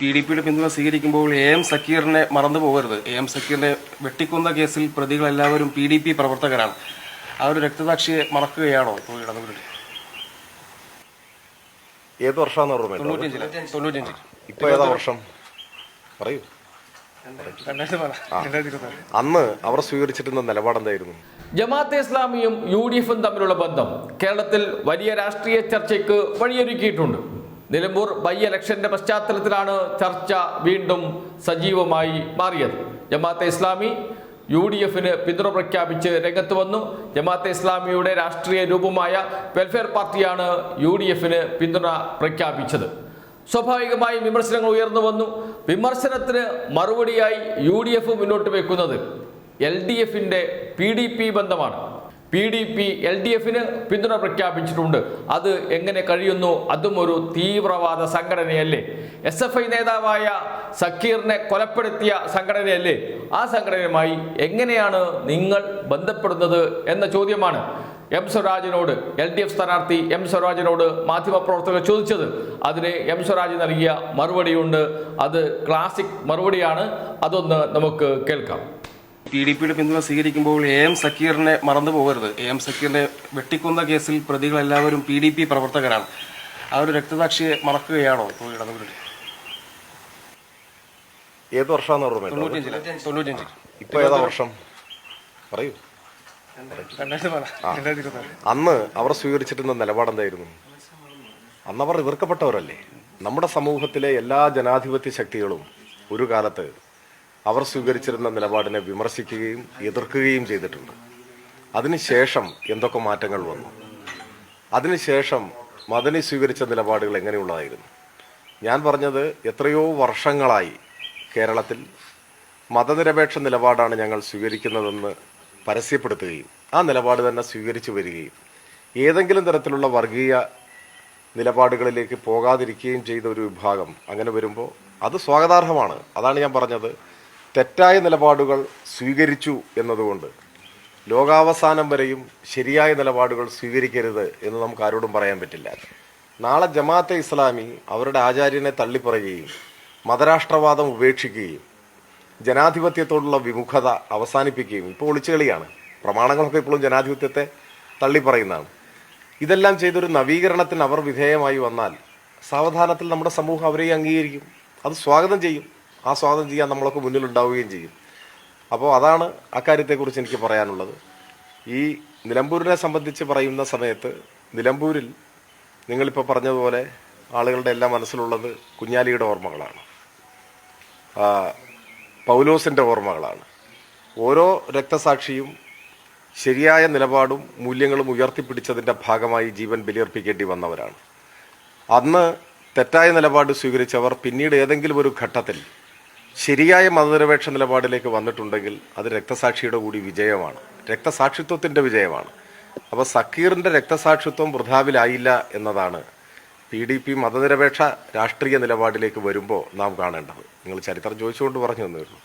P D പിയുടെ പിന്തുണ സ്വീകരിക്കുമ്പോൾ എ എം സക്കീറിനെ മറന്നു പോകരുത്. എ എം സക്കീറിനെ വെട്ടിക്കൊന്ന കേസിൽ പ്രതികളെല്ലാവരും പി ഡി പി പ്രവർത്തകരാണ്. ആ ഒരു രക്തസാക്ഷിയെ മറക്കുകയാണോ ഇപ്പോൾ ഏത് വർഷമാണെന്ന് ഓർമ്മയുണ്ടോ തൊണ്ണൂറ്റഞ്ചിൽ തൊണ്ണൂറ്റഞ്ചിൽ ഇപ്പൊ ഏതാ വർഷം? പറയൂ. അന്ന് അവർ സ്വീകരിച്ചിരുന്ന നിലപാടെന്തായിരുന്നു ജമാഅത്തെ ഇസ്ലാമിയും യു ഡി എഫും തമ്മിലുള്ള ബന്ധം കേരളത്തിൽ വലിയ രാഷ്ട്രീയ ചർച്ചയ്ക്ക് വഴിയൊരുക്കിയിട്ടുണ്ട്. നിലമ്പൂർ ബൈ ഇലക്ഷന്റെ പശ്ചാത്തലത്തിലാണ് ചർച്ച വീണ്ടും സജീവമായി മാറിയത്. ജമാഅത്തെ ഇസ്ലാമി യു ഡി എഫിന് പിന്തുണ പ്രഖ്യാപിച്ച് രംഗത്ത് വന്നു. ജമാഅത്തെ ഇസ്ലാമിയുടെ രാഷ്ട്രീയ രൂപമായ വെൽഫെയർ പാർട്ടിയാണ് യു ഡി എഫിന് പിന്തുണ പ്രഖ്യാപിച്ചത്. സ്വാഭാവികമായി വിമർശനങ്ങൾ ഉയർന്നു വന്നു. വിമർശനത്തിന് മറുപടിയായി യു ഡി എഫ് മുന്നോട്ട് വെക്കുന്നത് എൽ ഡി എഫിന്റെ പി ഡി പി ബന്ധമാണ്. P D P L D എഫിന് പിന്തുണ പ്രഖ്യാപിച്ചിട്ടുണ്ട്. അത് എങ്ങനെ കഴിയുന്നു? അതും ഒരു തീവ്രവാദ സംഘടനയല്ലേ? എസ് എഫ് ഐ നേതാവായ സക്കീറിനെ കൊലപ്പെടുത്തിയ സംഘടനയല്ലേ? ആ സംഘടനയുമായി എങ്ങനെയാണ് നിങ്ങൾ ബന്ധപ്പെടുന്നത് എന്ന ചോദ്യമാണ് എം സ്വരാജിനോട് എൽ ഡി എഫ് സ്ഥാനാർത്ഥി എം സ്വരാജിനോട് മാധ്യമപ്രവർത്തകർ ചോദിച്ചത്. അതിന് എം സ്വരാജ് നൽകിയ മറുപടിയുണ്ട്. അത് ക്ലാസിക് മറുപടിയാണ്. അതൊന്ന് നമുക്ക് കേൾക്കാം. പി ഡി പിയുടെ പിന്തുണ സ്വീകരിക്കുമ്പോൾ എ എം സക്കീറിനെ മറന്നു പോകരുത്. എ എം സക്കീറിനെ വെട്ടിക്കൊന്ന കേസിൽ പ്രതികളെല്ലാവരും പി ഡി പി പ്രവർത്തകരാണ്. ആ ഒരു രക്തസാക്ഷിയെ മറക്കുകയാണോ ഇപ്പോൾ ഇടതുമുന്നണി ഏത് തൊണ്ണൂറ്റഞ്ചിൽ ഏതാ വർഷം? പറയൂ. അന്ന് അവർ സ്വീകരിച്ചിരുന്ന നിലപാടെന്തായിരുന്നു അന്ന് അവർ എതിർക്കപ്പെട്ടവരല്ലേ നമ്മുടെ സമൂഹത്തിലെ എല്ലാ ജനാധിപത്യ ശക്തികളും ഒരു കാലത്ത് അവർ സ്വീകരിച്ചിരുന്ന നിലപാടിനെ വിമർശിക്കുകയും എതിർക്കുകയും ചെയ്തിട്ടുണ്ട്. അതിനുശേഷം എന്തൊക്കെ മാറ്റങ്ങൾ വന്നു? അതിനുശേഷം മദനി സ്വീകരിച്ച നിലപാടുകൾ എങ്ങനെയുള്ളതായിരുന്നു? ഞാൻ പറഞ്ഞത് എത്രയോ വർഷങ്ങളായി കേരളത്തിൽ മതനിരപേക്ഷ നിലപാടാണ് ഞങ്ങൾ സ്വീകരിക്കുന്നതെന്ന് പരസ്യപ്പെടുത്തുകയും ആ നിലപാട് തന്നെ സ്വീകരിച്ചു വരികയും ഏതെങ്കിലും തരത്തിലുള്ള വർഗീയ നിലപാടുകളിലേക്ക് പോകാതിരിക്കുകയും ചെയ്ത ഒരു വിഭാഗം അങ്ങനെ വരുമ്പോൾ അത് സ്വാഗതാർഹമാണ്. അതാണ് ഞാൻ പറഞ്ഞത്. തെറ്റായ നിലപാടുകൾ സ്വീകരിച്ചു എന്നതുകൊണ്ട് ലോകാവസാനം വരെയും ശരിയായ നിലപാടുകൾ സ്വീകരിക്കരുത് എന്ന് നമുക്ക് ആരോടും പറയാൻ പറ്റില്ല. നാളെ ജമാഅത്തെ ഇസ്ലാമി അവരുടെ ആചാര്യനെ തള്ളിപ്പറയുകയും മതരാഷ്ട്രവാദം ഉപേക്ഷിക്കുകയും ജനാധിപത്യത്തോടുള്ള വിമുഖത അവസാനിപ്പിക്കുകയും ഇപ്പോൾ ഒളിച്ചുകളിയാണ് പ്രമാണങ്ങളൊക്കെ ഇപ്പോഴും ജനാധിപത്യത്തെ തള്ളിപ്പറയുന്നതാണ്. ഇതെല്ലാം ചെയ്തൊരു നവീകരണത്തിന് അവർ വിധേയമായി വന്നാൽ സാവധാനത്തിൽ നമ്മുടെ സമൂഹം അവരെ അംഗീകരിക്കും. അത് സ്വാഗതം ചെയ്യും. ആ സ്വാഗതം ചെയ്യാൻ നമ്മളൊക്കെ മുന്നിലുണ്ടാവുകയും ചെയ്യും. അപ്പോൾ അതാണ് അക്കാര്യത്തെക്കുറിച്ച് എനിക്ക് പറയാനുള്ളത്. ഈ നിലമ്പൂരിനെ സംബന്ധിച്ച് പറയുന്ന സമയത്ത് നിലമ്പൂരിൽ നിങ്ങളിപ്പോൾ പറഞ്ഞതുപോലെ ആളുകളുടെ എല്ലാം മനസ്സിലുള്ളത് കുഞ്ഞാലിയുടെ ഓർമ്മകളാണ്. പൗലോസിന്റെ ഓർമ്മകളാണ്. ഓരോ രക്തസാക്ഷിയും ശരിയായ നിലപാടും മൂല്യങ്ങളും ഉയർത്തിപ്പിടിച്ചതിന്റെ ഭാഗമായി ജീവൻ ബലിയർപ്പിക്കേണ്ടി വന്നവരാണ്. അന്ന് തെറ്റായ നിലപാട് സ്വീകരിച്ചവർ പിന്നീട് ഏതെങ്കിലും ഒരു ഘട്ടത്തിൽ ശരിയായ മതനിരപേക്ഷ നിലപാടിലേക്ക് വന്നിട്ടുണ്ടെങ്കിൽ അത് രക്തസാക്ഷിയുടെ കൂടി വിജയമാണ്. രക്തസാക്ഷിത്വത്തിന്റെ വിജയമാണ്. അപ്പോൾ സക്കീറിന്റെ രക്തസാക്ഷിത്വം വൃഥാവിലായില്ല എന്നതാണ് പി ഡി പി മതനിരപേക്ഷ രാഷ്ട്രീയ നിലപാടിലേക്ക് വരുമ്പോൾ നാം കാണേണ്ടത്. നിങ്ങൾ ചരിത്രം ചോദിച്ചുകൊണ്ട് പറഞ്ഞു തന്നേ ഉള്ളൂ